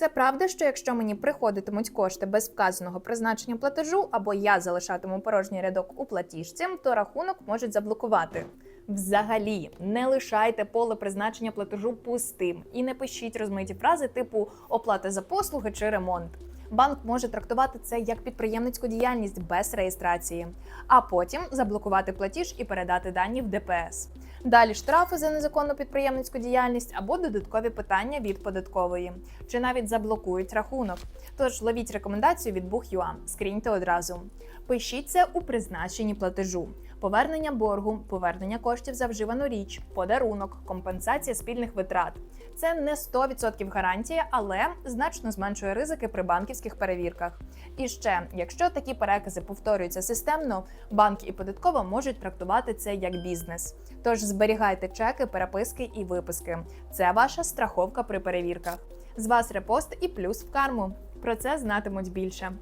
Це правда, що якщо мені приходитимуть кошти без вказаного призначення платежу, або я залишатиму порожній рядок у платіжці, то рахунок можуть заблокувати. Взагалі, не лишайте поле призначення платежу пустим і не пишіть розмиті фрази типу оплата за послуги чи ремонт. Банк може трактувати це як підприємницьку діяльність без реєстрації, а потім заблокувати платіж і передати дані в ДПС. Далі штрафи за незаконну підприємницьку діяльність або додаткові питання від податкової, чи навіть заблокують рахунок. Тож ловіть рекомендацію від Бух.ua, скріньте одразу. Пишіть це у призначенні платежу. Повернення боргу, повернення коштів за вживану річ, подарунок, компенсація спільних витрат. Це не 100% гарантія, але значно зменшує ризики при банківських перевірках. І ще, якщо такі перекази повторюються системно, банк і податкова можуть трактувати це як бізнес. Тож зберігайте чеки, переписки і виписки. Це ваша страховка при перевірках. З вас репост і плюс в карму. Про це знатимуть більше.